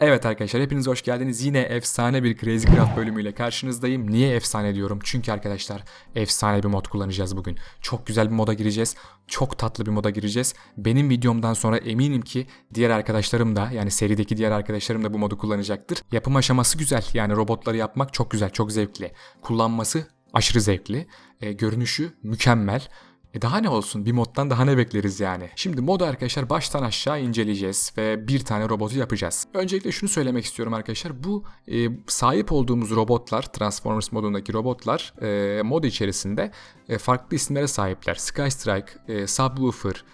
Evet arkadaşlar hepiniz hoş geldiniz. Yine efsane bir Crazy Craft bölümüyle karşınızdayım. Niye efsane diyorum? Çünkü arkadaşlar efsane bir mod kullanacağız bugün. Çok güzel bir moda gireceğiz. Çok tatlı bir moda gireceğiz. Benim videomdan sonra eminim ki diğer arkadaşlarım da yani serideki diğer arkadaşlarım da bu modu kullanacaktır. Yapım aşaması güzel. Yani robotları yapmak çok güzel, çok zevkli. Kullanması aşırı zevkli. E, görünüşü mükemmel. E daha ne olsun bir moddan daha ne bekleriz yani. Şimdi modu arkadaşlar baştan aşağı inceleyeceğiz ve bir tane robotu yapacağız. Öncelikle şunu söylemek istiyorum arkadaşlar. Bu e, sahip olduğumuz robotlar Transformers modundaki robotlar e, mod içerisinde e, farklı isimlere sahipler. Skystrike, e, Subwoofer,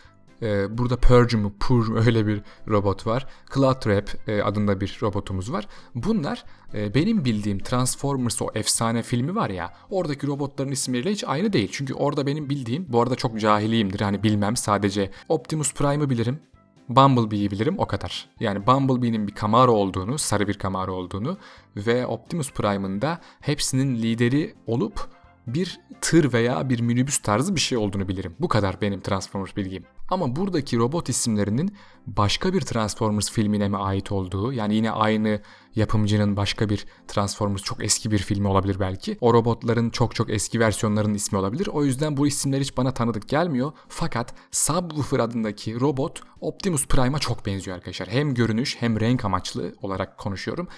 ee, burada Purge mu, Purge mu öyle bir robot var. Cloudtrap e, adında bir robotumuz var. Bunlar e, benim bildiğim Transformers o efsane filmi var ya oradaki robotların isimleriyle hiç aynı değil. Çünkü orada benim bildiğim bu arada çok cahiliyimdir hani bilmem sadece Optimus Prime'ı bilirim. Bumblebee'yi bilirim o kadar. Yani Bumblebee'nin bir Camaro olduğunu, sarı bir Camaro olduğunu ve Optimus Prime'ın da hepsinin lideri olup bir tır veya bir minibüs tarzı bir şey olduğunu bilirim. Bu kadar benim Transformers bilgim. Ama buradaki robot isimlerinin başka bir Transformers filmine mi ait olduğu yani yine aynı yapımcının başka bir Transformers çok eski bir filmi olabilir belki. O robotların çok çok eski versiyonlarının ismi olabilir. O yüzden bu isimler hiç bana tanıdık gelmiyor. Fakat Subwoofer adındaki robot Optimus Prime'a çok benziyor arkadaşlar. Hem görünüş hem renk amaçlı olarak konuşuyorum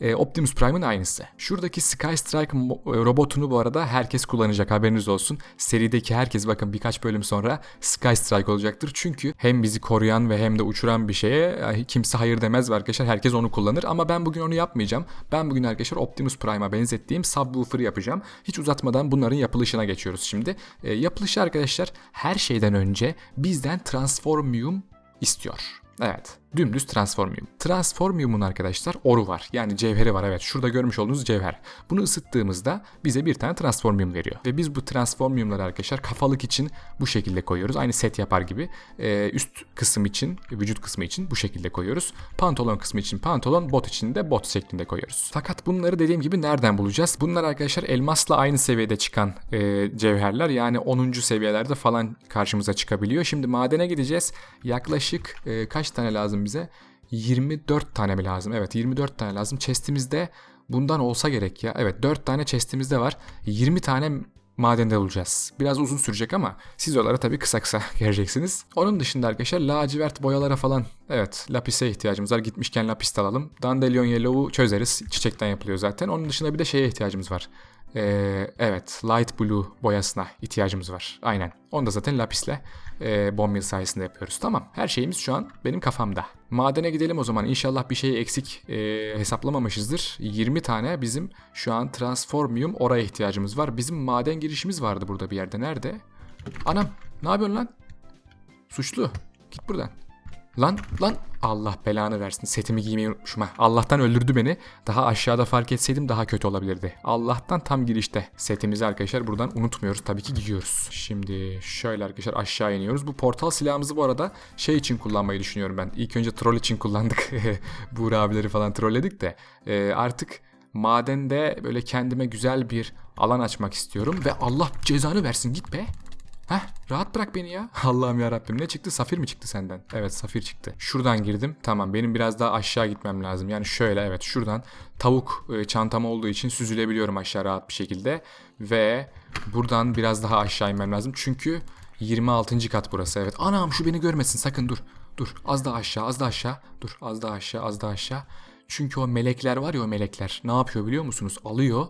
e, Optimus Prime'ın aynısı. Şuradaki Skystrike e, robotunu bu arada herkes kullanacak haberiniz olsun. Serideki herkes bakın birkaç bölüm sonra Skystrike olacaktır. Çünkü hem bizi koruyan ve hem de uçuran bir şeye kimse hayır demez ve arkadaşlar herkes onu kullanır. Ama ben bugün onu yapmayacağım. Ben bugün arkadaşlar Optimus Prime'a benzettiğim Subwoofer'ı yapacağım. Hiç uzatmadan bunların yapılışına geçiyoruz şimdi. E, yapılışı arkadaşlar her şeyden önce bizden Transformium istiyor. Evet. Dümdüz transformium. Transformium'un arkadaşlar oru var. Yani cevheri var evet. Şurada görmüş olduğunuz cevher. Bunu ısıttığımızda bize bir tane transformium veriyor. Ve biz bu transformiumları arkadaşlar kafalık için bu şekilde koyuyoruz. Aynı set yapar gibi. Ee, üst kısım için, vücut kısmı için bu şekilde koyuyoruz. Pantolon kısmı için pantolon, bot için de bot şeklinde koyuyoruz. Fakat bunları dediğim gibi nereden bulacağız? Bunlar arkadaşlar elmasla aynı seviyede çıkan e, cevherler. Yani 10. seviyelerde falan karşımıza çıkabiliyor. Şimdi madene gideceğiz. Yaklaşık e, kaç tane lazım lazım bize? 24 tane mi lazım? Evet 24 tane lazım. Chest'imizde bundan olsa gerek ya. Evet 4 tane chest'imizde var. 20 tane madende bulacağız. Biraz uzun sürecek ama siz oralara tabii kısa kısa geleceksiniz. Onun dışında arkadaşlar lacivert boyalara falan evet lapise ihtiyacımız var. Gitmişken lapis alalım. Dandelion yellow'u çözeriz. Çiçekten yapılıyor zaten. Onun dışında bir de şeye ihtiyacımız var. Ee, evet light blue boyasına ihtiyacımız var. Aynen. Onu da zaten lapisle e, bomb sayesinde yapıyoruz. Tamam her şeyimiz şu an benim kafamda. Madene gidelim o zaman. İnşallah bir şeyi eksik e, hesaplamamışızdır. 20 tane bizim şu an transformium oraya ihtiyacımız var. Bizim maden girişimiz vardı burada bir yerde. Nerede? Anam ne yapıyorsun lan? Suçlu. Git buradan. Lan lan Allah belanı versin. Setimi giymeyi unutmuşum ha. Allah'tan öldürdü beni. Daha aşağıda fark etseydim daha kötü olabilirdi. Allah'tan tam girişte. Setimizi arkadaşlar buradan unutmuyoruz. Tabii ki giyiyoruz. Şimdi şöyle arkadaşlar aşağı iniyoruz. Bu portal silahımızı bu arada şey için kullanmayı düşünüyorum ben. İlk önce troll için kullandık. Buğra abileri falan trolledik de. Ee, artık madende böyle kendime güzel bir alan açmak istiyorum. Ve Allah cezanı versin git be. Heh rahat bırak beni ya. Allah'ım ya Rabbim ne çıktı? Safir mi çıktı senden? Evet safir çıktı. Şuradan girdim. Tamam benim biraz daha aşağı gitmem lazım. Yani şöyle evet şuradan tavuk e, çantam olduğu için süzülebiliyorum aşağı rahat bir şekilde. Ve buradan biraz daha aşağı inmem lazım. Çünkü 26. kat burası evet. Anam şu beni görmesin sakın dur. Dur az daha aşağı az daha aşağı. Dur az daha aşağı az daha aşağı. Çünkü o melekler var ya o melekler ne yapıyor biliyor musunuz? Alıyor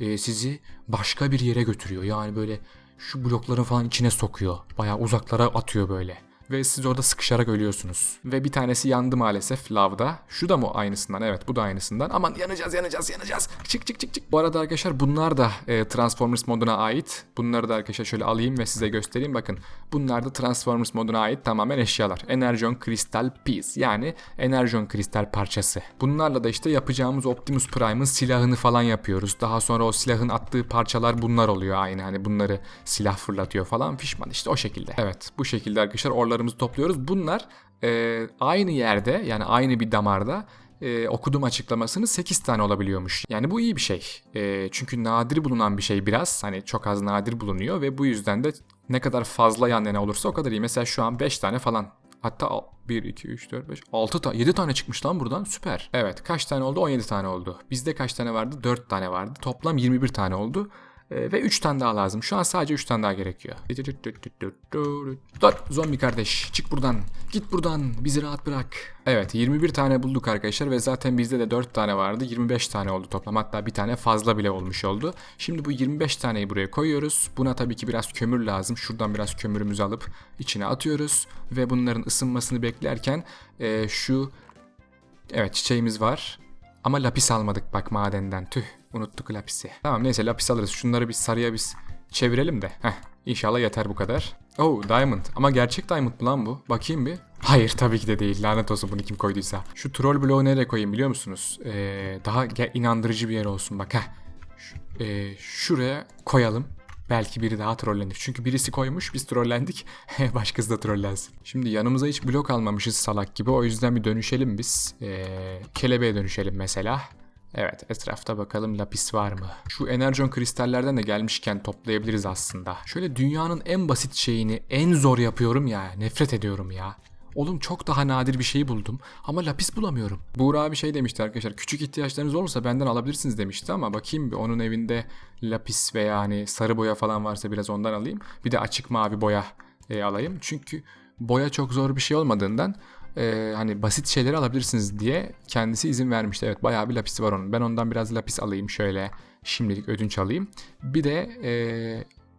e, sizi başka bir yere götürüyor. Yani böyle şu blokların falan içine sokuyor. Bayağı uzaklara atıyor böyle ve siz orada sıkışarak ölüyorsunuz. Ve bir tanesi yandı maalesef lavda. Şu da mı aynısından? Evet bu da aynısından. Aman yanacağız yanacağız yanacağız. Çık çık çık çık. Bu arada arkadaşlar bunlar da e, Transformers moduna ait. Bunları da arkadaşlar şöyle alayım ve size göstereyim. Bakın bunlar da Transformers moduna ait tamamen eşyalar. Energon Crystal Piece yani Energon Kristal parçası. Bunlarla da işte yapacağımız Optimus Prime'ın silahını falan yapıyoruz. Daha sonra o silahın attığı parçalar bunlar oluyor aynı. Hani bunları silah fırlatıyor falan fişman işte o şekilde. Evet bu şekilde arkadaşlar orla noktalarımızı topluyoruz. Bunlar e, aynı yerde yani aynı bir damarda e, okudum açıklamasını 8 tane olabiliyormuş. Yani bu iyi bir şey. E, çünkü nadir bulunan bir şey biraz. Hani çok az nadir bulunuyor ve bu yüzden de ne kadar fazla yan yana olursa o kadar iyi. Mesela şu an 5 tane falan Hatta 1, 2, 3, 4, 5, 6 tane, 7 tane çıkmış lan buradan. Süper. Evet kaç tane oldu? 17 tane oldu. Bizde kaç tane vardı? 4 tane vardı. Toplam 21 tane oldu. Ee, ve 3 tane daha lazım. Şu an sadece 3 tane daha gerekiyor. Dur zombi kardeş çık buradan. Git buradan bizi rahat bırak. Evet 21 tane bulduk arkadaşlar ve zaten bizde de 4 tane vardı. 25 tane oldu toplam hatta bir tane fazla bile olmuş oldu. Şimdi bu 25 taneyi buraya koyuyoruz. Buna tabii ki biraz kömür lazım. Şuradan biraz kömürümüzü alıp içine atıyoruz. Ve bunların ısınmasını beklerken e, şu evet çiçeğimiz var. Ama lapis almadık bak madenden. Tüh unuttuk lapisi. Tamam neyse lapis alırız. Şunları bir sarıya biz çevirelim de. Heh inşallah yeter bu kadar. Oh diamond. Ama gerçek diamond mı lan bu? Bakayım bir. Hayır tabii ki de değil. Lanet olsun bunu kim koyduysa. Şu troll bloğu nereye koyayım biliyor musunuz? Ee, daha inandırıcı bir yer olsun bak. Heh. Şu- ee, şuraya koyalım. Belki biri daha trollenir. Çünkü birisi koymuş biz trollendik. Başkası da trollensin. Şimdi yanımıza hiç blok almamışız salak gibi. O yüzden bir dönüşelim biz. Ee, kelebeğe dönüşelim mesela. Evet etrafta bakalım lapis var mı? Şu enerjon kristallerden de gelmişken toplayabiliriz aslında. Şöyle dünyanın en basit şeyini en zor yapıyorum ya. Nefret ediyorum ya. Oğlum çok daha nadir bir şeyi buldum ama lapis bulamıyorum. Buğra abi şey demişti arkadaşlar küçük ihtiyaçlarınız olursa benden alabilirsiniz demişti ama bakayım bir onun evinde lapis veya hani sarı boya falan varsa biraz ondan alayım. Bir de açık mavi boya e, alayım. Çünkü boya çok zor bir şey olmadığından e, hani basit şeyleri alabilirsiniz diye kendisi izin vermişti. Evet bayağı bir lapisi var onun. Ben ondan biraz lapis alayım şöyle şimdilik ödünç alayım. Bir de e,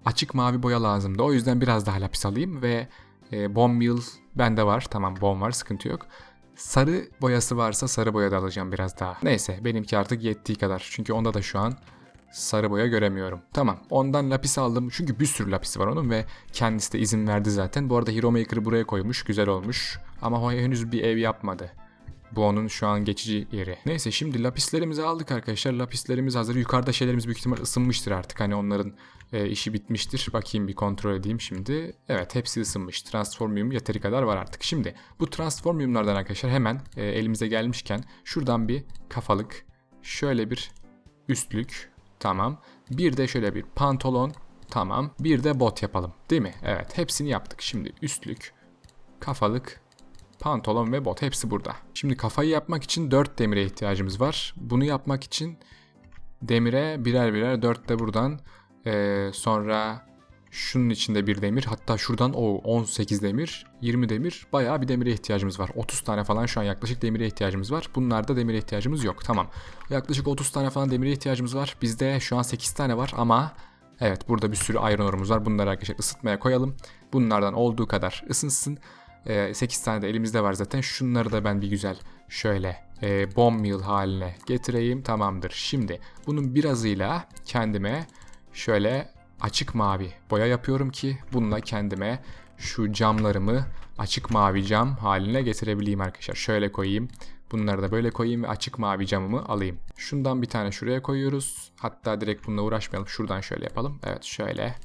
açık mavi boya lazımdı. O yüzden biraz daha lapis alayım ve e, bomb meal bende var. Tamam bomb var sıkıntı yok. Sarı boyası varsa sarı boya da alacağım biraz daha. Neyse benimki artık yettiği kadar. Çünkü onda da şu an sarı boya göremiyorum. Tamam ondan lapis aldım. Çünkü bir sürü lapisi var onun ve kendisi de izin verdi zaten. Bu arada Hero Maker'ı buraya koymuş. Güzel olmuş. Ama o henüz bir ev yapmadı. Bu onun şu an geçici yeri. Neyse şimdi lapislerimizi aldık arkadaşlar. Lapislerimiz hazır. Yukarıda şeylerimiz büyük ihtimal ısınmıştır artık. Hani onların e, işi bitmiştir. Bakayım bir kontrol edeyim şimdi. Evet hepsi ısınmış. Transformium yeteri kadar var artık. Şimdi bu transformiumlardan arkadaşlar hemen e, elimize gelmişken şuradan bir kafalık, şöyle bir üstlük, tamam. Bir de şöyle bir pantolon, tamam. Bir de bot yapalım değil mi? Evet hepsini yaptık. Şimdi üstlük, kafalık, pantolon ve bot hepsi burada. Şimdi kafayı yapmak için 4 demire ihtiyacımız var. Bunu yapmak için demire birer birer 4 de buradan ee, sonra şunun içinde bir demir hatta şuradan o 18 demir 20 demir bayağı bir demire ihtiyacımız var. 30 tane falan şu an yaklaşık demire ihtiyacımız var. Bunlarda demire ihtiyacımız yok. Tamam. Yaklaşık 30 tane falan demire ihtiyacımız var. Bizde şu an 8 tane var ama evet burada bir sürü iron ore'umuz var. Bunları arkadaşlar ısıtmaya koyalım. Bunlardan olduğu kadar ısınsın. Ee, 8 tane de elimizde var zaten. Şunları da ben bir güzel şöyle e, bomb meal haline getireyim. Tamamdır. Şimdi bunun birazıyla kendime şöyle açık mavi boya yapıyorum ki bununla kendime şu camlarımı açık mavi cam haline getirebileyim arkadaşlar. Şöyle koyayım. Bunları da böyle koyayım ve açık mavi camımı alayım. Şundan bir tane şuraya koyuyoruz. Hatta direkt bununla uğraşmayalım. Şuradan şöyle yapalım. Evet şöyle.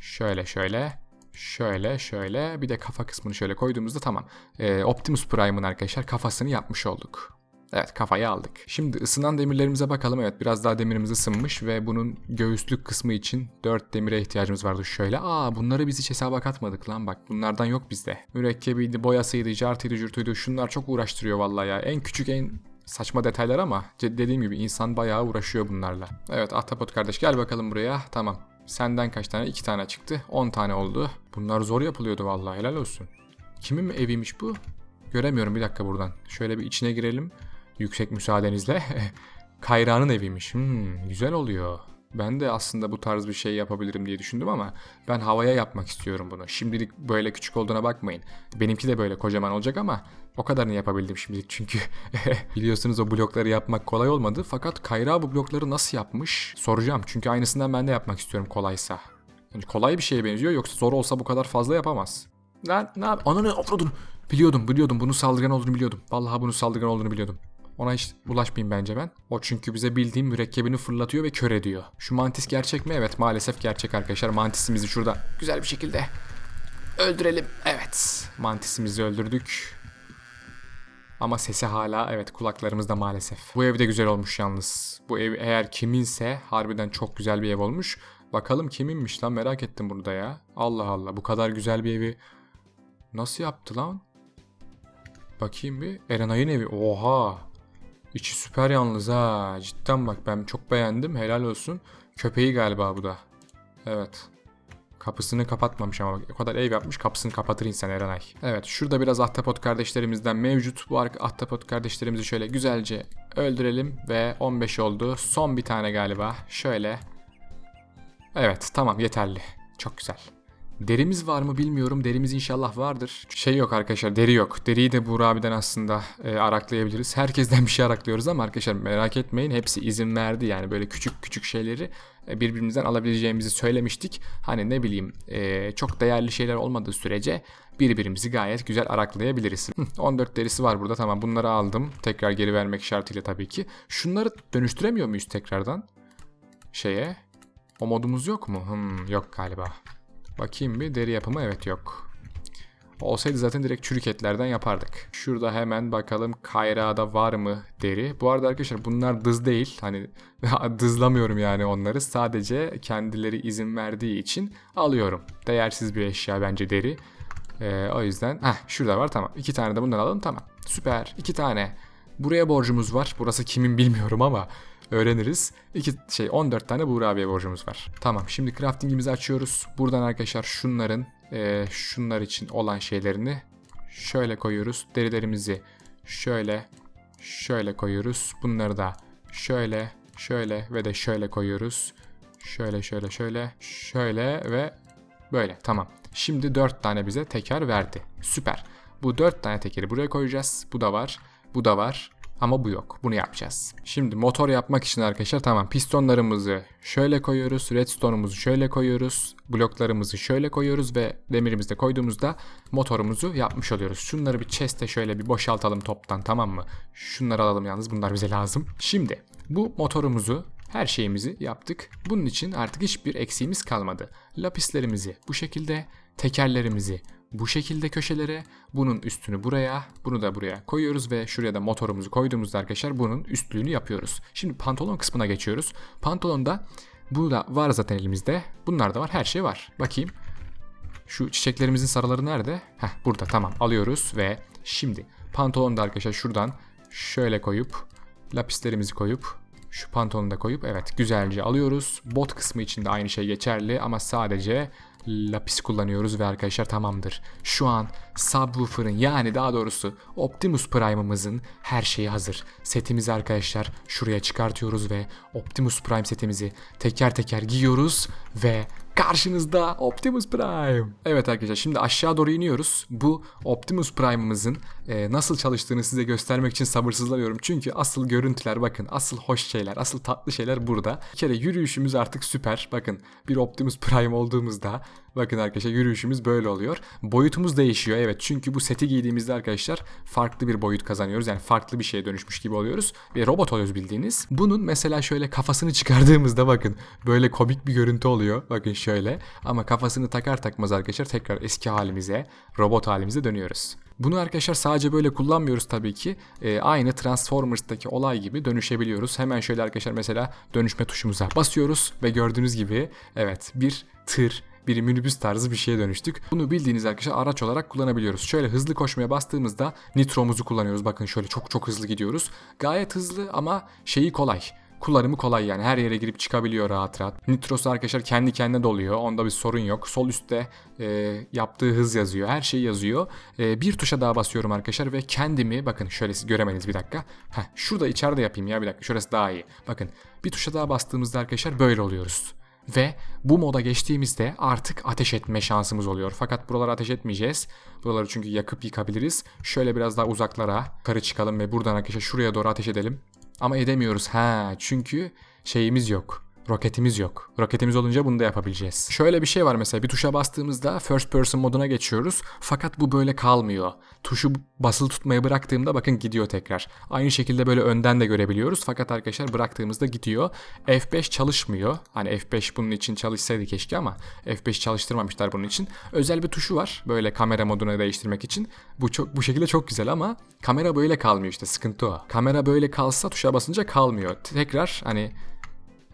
Şöyle şöyle. Şöyle şöyle bir de kafa kısmını şöyle koyduğumuzda tamam. Ee, Optimus Prime'ın arkadaşlar kafasını yapmış olduk. Evet kafayı aldık. Şimdi ısınan demirlerimize bakalım. Evet biraz daha demirimiz ısınmış ve bunun göğüslük kısmı için 4 demire ihtiyacımız vardı şöyle. Aa bunları biz hiç hesaba katmadık lan bak bunlardan yok bizde. Mürekkebiydi, boyasıydı, cartıydı, cürtüydü. Şunlar çok uğraştırıyor vallahi ya. En küçük en saçma detaylar ama dediğim gibi insan bayağı uğraşıyor bunlarla. Evet Ahtapot kardeş gel bakalım buraya. Tamam. Senden kaç tane? 2 tane çıktı. 10 tane oldu. Bunlar zor yapılıyordu vallahi helal olsun. Kimin eviymiş bu? Göremiyorum bir dakika buradan. Şöyle bir içine girelim. Yüksek müsaadenizle. Kayra'nın eviymiş. Hmm, güzel oluyor. Ben de aslında bu tarz bir şey yapabilirim diye düşündüm ama ben havaya yapmak istiyorum bunu. Şimdilik böyle küçük olduğuna bakmayın. Benimki de böyle kocaman olacak ama o kadarını yapabildim şimdilik çünkü biliyorsunuz o blokları yapmak kolay olmadı. Fakat Kayra bu blokları nasıl yapmış soracağım. Çünkü aynısından ben de yapmak istiyorum kolaysa. Yani kolay bir şeye benziyor yoksa zor olsa bu kadar fazla yapamaz. Lan ne yap? Ananı. Biliyordum biliyordum bunu saldırgan olduğunu biliyordum. Vallahi bunu saldırgan olduğunu biliyordum. Ona hiç bulaşmayayım bence ben. O çünkü bize bildiğim mürekkebini fırlatıyor ve kör ediyor. Şu mantis gerçek mi? Evet maalesef gerçek arkadaşlar. Mantisimizi şurada güzel bir şekilde öldürelim. Evet. Mantisimizi öldürdük. Ama sesi hala evet kulaklarımızda maalesef. Bu ev de güzel olmuş yalnız. Bu ev eğer kiminse harbiden çok güzel bir ev olmuş. Bakalım kiminmiş lan merak ettim burada ya. Allah Allah bu kadar güzel bir evi nasıl yaptı lan? Bakayım bir. Erenay'ın evi. Oha. İçi süper yalnız ha. Cidden bak ben çok beğendim. Helal olsun. Köpeği galiba bu da. Evet. Kapısını kapatmamış ama o kadar ev yapmış kapısını kapatır insan Erenay. Evet şurada biraz ahtapot kardeşlerimizden mevcut. Bu ahtapot kardeşlerimizi şöyle güzelce öldürelim ve 15 oldu. Son bir tane galiba. Şöyle. Evet tamam yeterli. Çok güzel. Derimiz var mı bilmiyorum. Derimiz inşallah vardır. Şey yok arkadaşlar deri yok. Deriyi de Buğra abiden aslında e, araklayabiliriz. Herkesten bir şey araklıyoruz ama arkadaşlar merak etmeyin. Hepsi izin verdi yani böyle küçük küçük şeyleri e, birbirimizden alabileceğimizi söylemiştik. Hani ne bileyim e, çok değerli şeyler olmadığı sürece birbirimizi gayet güzel araklayabiliriz. Hı, 14 derisi var burada tamam bunları aldım. Tekrar geri vermek şartıyla tabii ki. Şunları dönüştüremiyor muyuz tekrardan? Şeye. O modumuz yok mu? Hmm, yok galiba. Bakayım bir deri yapımı evet yok. Olsaydı zaten direkt çürük etlerden yapardık. Şurada hemen bakalım Kayra'da var mı deri. Bu arada arkadaşlar bunlar dız değil. Hani dızlamıyorum yani onları. Sadece kendileri izin verdiği için alıyorum. Değersiz bir eşya bence deri. Ee, o yüzden heh, şurada var tamam. İki tane de bundan alalım tamam. Süper. iki tane. Buraya borcumuz var. Burası kimin bilmiyorum ama öğreniriz. İki şey 14 tane Buğra abiye borcumuz var. Tamam şimdi craftingimizi açıyoruz. Buradan arkadaşlar şunların e, şunlar için olan şeylerini şöyle koyuyoruz. Derilerimizi şöyle şöyle koyuyoruz. Bunları da şöyle şöyle ve de şöyle koyuyoruz. Şöyle şöyle şöyle şöyle ve böyle tamam. Şimdi 4 tane bize teker verdi. Süper. Bu 4 tane tekeri buraya koyacağız. Bu da var. Bu da var. Ama bu yok. Bunu yapacağız. Şimdi motor yapmak için arkadaşlar tamam pistonlarımızı şöyle koyuyoruz. Redstone'umuzu şöyle koyuyoruz. Bloklarımızı şöyle koyuyoruz ve demirimizi de koyduğumuzda motorumuzu yapmış oluyoruz. Şunları bir chest'e şöyle bir boşaltalım toptan tamam mı? Şunları alalım yalnız bunlar bize lazım. Şimdi bu motorumuzu her şeyimizi yaptık. Bunun için artık hiçbir eksiğimiz kalmadı. Lapislerimizi bu şekilde, tekerlerimizi bu şekilde köşelere, bunun üstünü buraya, bunu da buraya koyuyoruz ve şuraya da motorumuzu koyduğumuzda arkadaşlar bunun üstlüğünü yapıyoruz. Şimdi pantolon kısmına geçiyoruz. Pantolonda bu da var zaten elimizde. Bunlar da var, her şey var. Bakayım. Şu çiçeklerimizin sarıları nerede? Heh burada tamam alıyoruz ve şimdi pantolonda arkadaşlar şuradan şöyle koyup lapislerimizi koyup şu pantolonu da koyup evet güzelce alıyoruz. Bot kısmı için de aynı şey geçerli ama sadece lapis kullanıyoruz ve arkadaşlar tamamdır. Şu an subwoofer'ın yani daha doğrusu Optimus Prime'ımızın her şeyi hazır. Setimizi arkadaşlar şuraya çıkartıyoruz ve Optimus Prime setimizi teker teker giyiyoruz ve karşınızda Optimus Prime. Evet arkadaşlar şimdi aşağı doğru iniyoruz. Bu Optimus Prime'ımızın e, nasıl çalıştığını size göstermek için sabırsızlanıyorum. Çünkü asıl görüntüler bakın asıl hoş şeyler, asıl tatlı şeyler burada. Bir kere yürüyüşümüz artık süper. Bakın bir Optimus Prime olduğumuzda bakın arkadaşlar yürüyüşümüz böyle oluyor. Boyutumuz değişiyor evet çünkü bu seti giydiğimizde arkadaşlar farklı bir boyut kazanıyoruz. Yani farklı bir şeye dönüşmüş gibi oluyoruz. Ve robot oluyoruz bildiğiniz. Bunun mesela şöyle kafasını çıkardığımızda bakın böyle komik bir görüntü oluyor. Bakın şöyle ama kafasını takar takmaz arkadaşlar tekrar eski halimize, robot halimize dönüyoruz. Bunu arkadaşlar sadece böyle kullanmıyoruz tabii ki. Ee, aynı Transformers'taki olay gibi dönüşebiliyoruz. Hemen şöyle arkadaşlar mesela dönüşme tuşumuza basıyoruz ve gördüğünüz gibi evet bir tır, bir minibüs tarzı bir şeye dönüştük. Bunu bildiğiniz arkadaşlar araç olarak kullanabiliyoruz. Şöyle hızlı koşmaya bastığımızda nitromuzu kullanıyoruz. Bakın şöyle çok çok hızlı gidiyoruz. Gayet hızlı ama şeyi kolay kullanımı kolay yani. Her yere girip çıkabiliyor rahat rahat. Nitrosu arkadaşlar kendi kendine doluyor. Onda bir sorun yok. Sol üstte e, yaptığı hız yazıyor. Her şey yazıyor. E, bir tuşa daha basıyorum arkadaşlar ve kendimi bakın şöyle siz göremediniz bir dakika. Heh, şurada içeride yapayım ya bir dakika. Şurası daha iyi. Bakın bir tuşa daha bastığımızda arkadaşlar böyle oluyoruz. Ve bu moda geçtiğimizde artık ateş etme şansımız oluyor. Fakat buralara ateş etmeyeceğiz. Buraları çünkü yakıp yıkabiliriz. Şöyle biraz daha uzaklara karı çıkalım ve buradan arkadaşlar şuraya doğru ateş edelim. Ama edemiyoruz ha çünkü şeyimiz yok. Roketimiz yok. Roketimiz olunca bunu da yapabileceğiz. Şöyle bir şey var mesela bir tuşa bastığımızda first person moduna geçiyoruz. Fakat bu böyle kalmıyor. Tuşu basılı tutmaya bıraktığımda bakın gidiyor tekrar. Aynı şekilde böyle önden de görebiliyoruz. Fakat arkadaşlar bıraktığımızda gidiyor. F5 çalışmıyor. Hani F5 bunun için çalışsaydı keşke ama F5 çalıştırmamışlar bunun için. Özel bir tuşu var. Böyle kamera moduna değiştirmek için. Bu çok bu şekilde çok güzel ama kamera böyle kalmıyor işte sıkıntı o. Kamera böyle kalsa tuşa basınca kalmıyor. Tekrar hani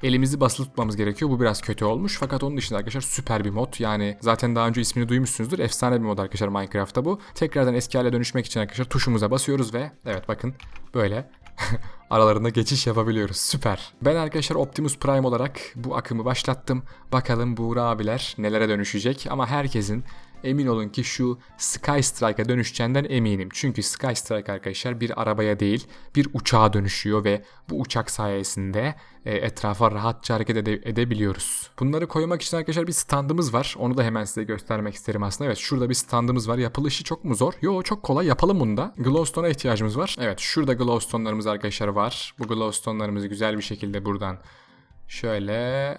elimizi basılı tutmamız gerekiyor. Bu biraz kötü olmuş. Fakat onun dışında arkadaşlar süper bir mod. Yani zaten daha önce ismini duymuşsunuzdur. Efsane bir mod arkadaşlar Minecraft'ta bu. Tekrardan eski hale dönüşmek için arkadaşlar tuşumuza basıyoruz ve evet bakın böyle aralarında geçiş yapabiliyoruz. Süper. Ben arkadaşlar Optimus Prime olarak bu akımı başlattım. Bakalım Buğra abiler nelere dönüşecek ama herkesin emin olun ki şu Sky Strike'a dönüşeceğinden eminim. Çünkü Sky Strike arkadaşlar bir arabaya değil bir uçağa dönüşüyor ve bu uçak sayesinde e, etrafa rahatça hareket ede- edebiliyoruz. Bunları koymak için arkadaşlar bir standımız var. Onu da hemen size göstermek isterim aslında. Evet şurada bir standımız var. Yapılışı çok mu zor? Yo çok kolay. Yapalım bunu da. Glowstone'a ihtiyacımız var. Evet şurada glowstone'larımız arkadaşlar var. Bu glowstone'larımızı güzel bir şekilde buradan şöyle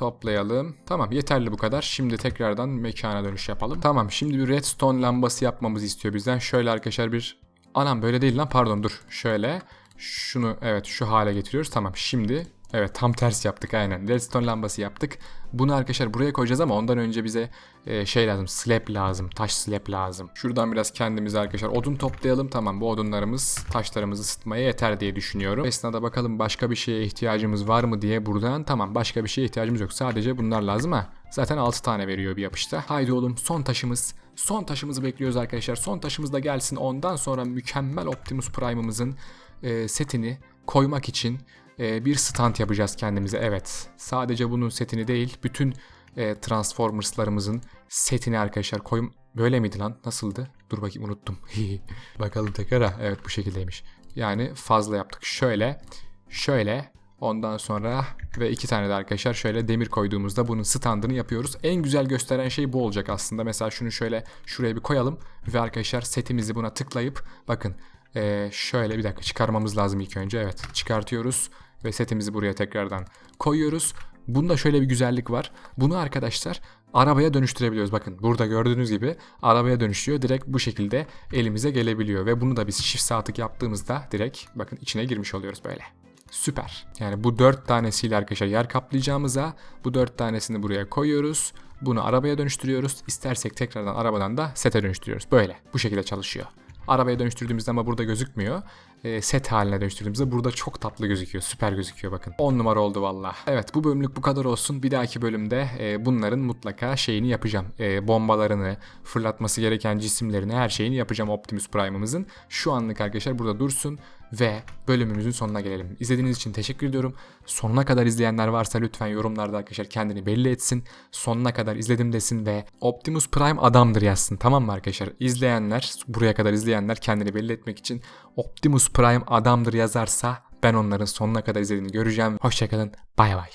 toplayalım. Tamam yeterli bu kadar. Şimdi tekrardan mekana dönüş yapalım. Tamam şimdi bir redstone lambası yapmamızı istiyor bizden. Şöyle arkadaşlar bir... Anam böyle değil lan pardon dur. Şöyle şunu evet şu hale getiriyoruz. Tamam şimdi Evet tam tersi yaptık aynen. Redstone lambası yaptık. Bunu arkadaşlar buraya koyacağız ama ondan önce bize e, şey lazım. Slab lazım. Taş slab lazım. Şuradan biraz kendimize arkadaşlar odun toplayalım. Tamam bu odunlarımız taşlarımızı ısıtmaya yeter diye düşünüyorum. Esnada bakalım başka bir şeye ihtiyacımız var mı diye buradan. Tamam başka bir şeye ihtiyacımız yok. Sadece bunlar lazım ha. Zaten 6 tane veriyor bir yapışta. Haydi oğlum son taşımız. Son taşımızı bekliyoruz arkadaşlar. Son taşımız da gelsin. Ondan sonra mükemmel Optimus Prime'ımızın e, setini koymak için e, bir stand yapacağız kendimize. Evet. Sadece bunun setini değil, bütün e, Transformers'larımızın setini arkadaşlar koyum. Böyle miydi lan? Nasıldı? Dur bakayım unuttum. Bakalım tekrar. Evet bu şekildeymiş. Yani fazla yaptık. Şöyle, şöyle, ondan sonra ve iki tane de arkadaşlar şöyle demir koyduğumuzda bunun standını yapıyoruz. En güzel gösteren şey bu olacak aslında. Mesela şunu şöyle şuraya bir koyalım ve arkadaşlar setimizi buna tıklayıp bakın ee, şöyle bir dakika çıkarmamız lazım ilk önce. Evet çıkartıyoruz ve setimizi buraya tekrardan koyuyoruz. Bunda şöyle bir güzellik var. Bunu arkadaşlar arabaya dönüştürebiliyoruz. Bakın burada gördüğünüz gibi arabaya dönüşüyor. Direkt bu şekilde elimize gelebiliyor. Ve bunu da biz çift saatlik yaptığımızda direkt bakın içine girmiş oluyoruz böyle. Süper. Yani bu dört tanesiyle arkadaşlar yer kaplayacağımıza bu dört tanesini buraya koyuyoruz. Bunu arabaya dönüştürüyoruz. İstersek tekrardan arabadan da sete dönüştürüyoruz. Böyle. Bu şekilde çalışıyor. Arabaya dönüştürdüğümüzde ama burada gözükmüyor. E, set haline dönüştürdüğümüzde burada çok tatlı gözüküyor. Süper gözüküyor bakın. 10 numara oldu valla. Evet bu bölümlük bu kadar olsun. Bir dahaki bölümde e, bunların mutlaka şeyini yapacağım. E, bombalarını, fırlatması gereken cisimlerini, her şeyini yapacağım Optimus Prime'ımızın. Şu anlık arkadaşlar burada dursun ve bölümümüzün sonuna gelelim. İzlediğiniz için teşekkür ediyorum. Sonuna kadar izleyenler varsa lütfen yorumlarda arkadaşlar kendini belli etsin. Sonuna kadar izledim desin ve Optimus Prime adamdır yazsın. Tamam mı arkadaşlar? İzleyenler, buraya kadar izleyenler kendini belli etmek için Optimus Prime adamdır yazarsa ben onların sonuna kadar izlediğini göreceğim. Hoşçakalın. Bay bay.